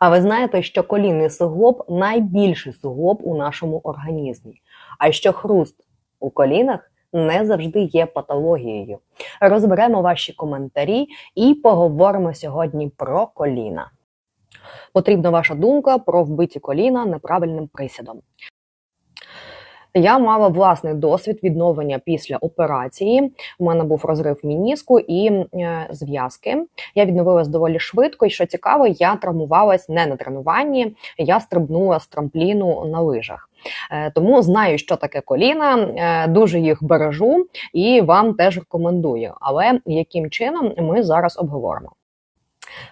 А ви знаєте, що колінний суглоб найбільший суглоб у нашому організмі, а що хруст у колінах не завжди є патологією. Розберемо ваші коментарі і поговоримо сьогодні про коліна. Потрібна ваша думка про вбиті коліна неправильним присідом. Я мала власний досвід відновлення після операції. У мене був розрив мініску і е, зв'язки. Я відновилась доволі швидко, і що цікаво, я травмувалась не на тренуванні, я стрибнула з трампліну на лижах. Е, тому знаю, що таке коліна, е, дуже їх бережу і вам теж рекомендую. Але яким чином ми зараз обговоримо.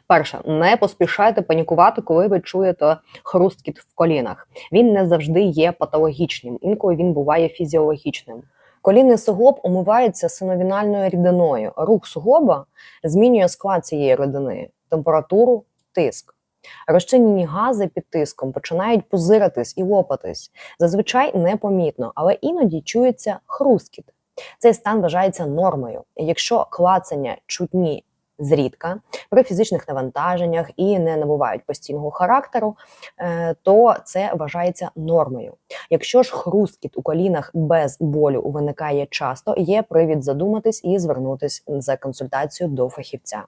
Перше, не поспішайте панікувати, коли ви чуєте хрусткіт в колінах. Він не завжди є патологічним, інколи він буває фізіологічним. Колінний суглоб омивається синовінальною рідиною. Рух суглоба змінює склад цієї рідини, температуру, тиск. Розчинені гази під тиском починають позиратись і лопатись. Зазвичай непомітно, але іноді чується хрусткіт. Цей стан вважається нормою. Якщо клацання чутні зрідка при фізичних навантаженнях і не набувають постійного характеру, е, то це вважається нормою. Якщо ж хрусткіт у колінах без болю виникає часто, є привід задуматись і звернутись за консультацією до фахівця.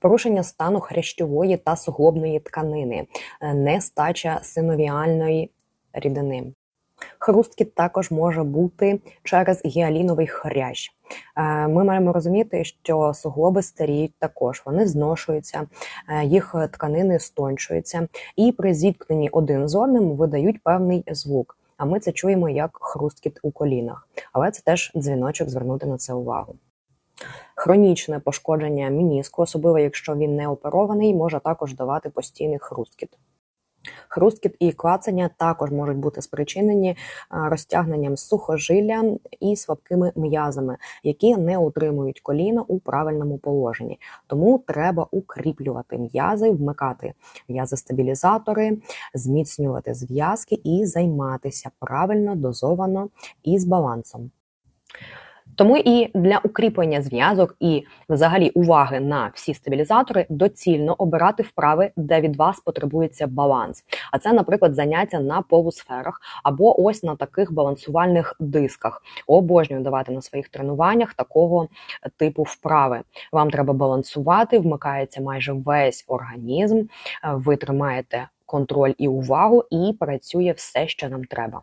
Порушення стану хрящової та суглобної тканини, е, нестача синовіальної рідини. Хрусткіт також може бути через гіаліновий хрящ. Е, ми маємо розуміти, що суглоби старіють також, вони зношуються, е, їх тканини стончуються, і при зіткненні один з одним видають певний звук. А ми це чуємо як хрусткіт у колінах. Але це теж дзвіночок звернути на це увагу. Хронічне пошкодження мініску, особливо якщо він не оперований, може також давати постійний хрусткіт. Хрусткіт і клацання також можуть бути спричинені розтягненням сухожилля і слабкими м'язами, які не утримують коліна у правильному положенні. Тому треба укріплювати м'язи, вмикати м'язи-стабілізатори, зміцнювати зв'язки і займатися правильно дозовано і з балансом. Тому і для укріплення зв'язок і взагалі уваги на всі стабілізатори доцільно обирати вправи, де від вас потребується баланс. А це, наприклад, заняття на полусферах або ось на таких балансувальних дисках. Обожнюю давати на своїх тренуваннях такого типу вправи. Вам треба балансувати, вмикається майже весь організм. Ви тримаєте контроль і увагу, і працює все, що нам треба.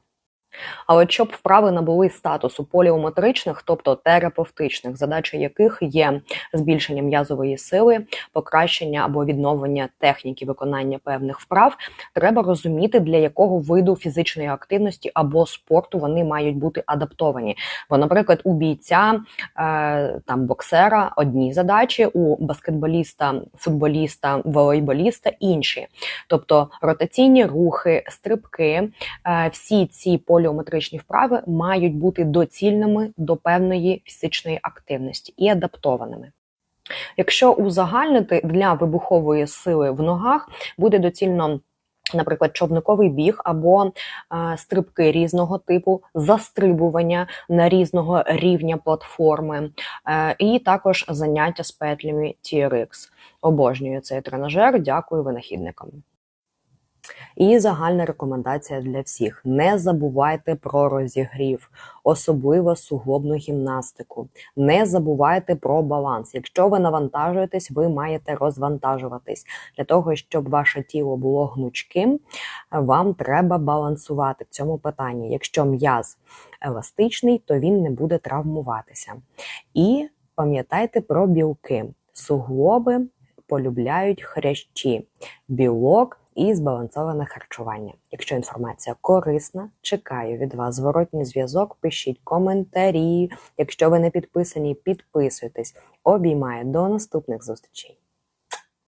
А от щоб вправи набули статусу поліометричних, тобто терапевтичних, задача яких є збільшення м'язової сили, покращення або відновлення техніки виконання певних вправ, треба розуміти, для якого виду фізичної активності або спорту вони мають бути адаптовані. Бо, наприклад, у бійця е, там боксера одні задачі, у баскетболіста, футболіста, волейболіста інші, тобто ротаційні рухи, стрибки, е, всі ці полі поліометричні вправи мають бути доцільними до певної фізичної активності і адаптованими. Якщо узагальнити для вибухової сили в ногах, буде доцільно. Наприклад, човниковий біг або е, стрибки різного типу, застрибування на різного рівня платформи, е, і також заняття з петлями TRX. Обожнюю цей тренажер. Дякую винахідникам. І загальна рекомендація для всіх: не забувайте про розігрів, особливо суглобну гімнастику. Не забувайте про баланс. Якщо ви навантажуєтесь, ви маєте розвантажуватись. Для того, щоб ваше тіло було гнучким, вам треба балансувати в цьому питанні. Якщо м'яз еластичний, то він не буде травмуватися. І пам'ятайте про білки. Суглоби полюбляють хрящі, білок і збалансоване харчування. Якщо інформація корисна, чекаю від вас зворотній зв'язок. Пишіть коментарі. Якщо ви не підписані, підписуйтесь. Обіймаю до наступних зустрічей.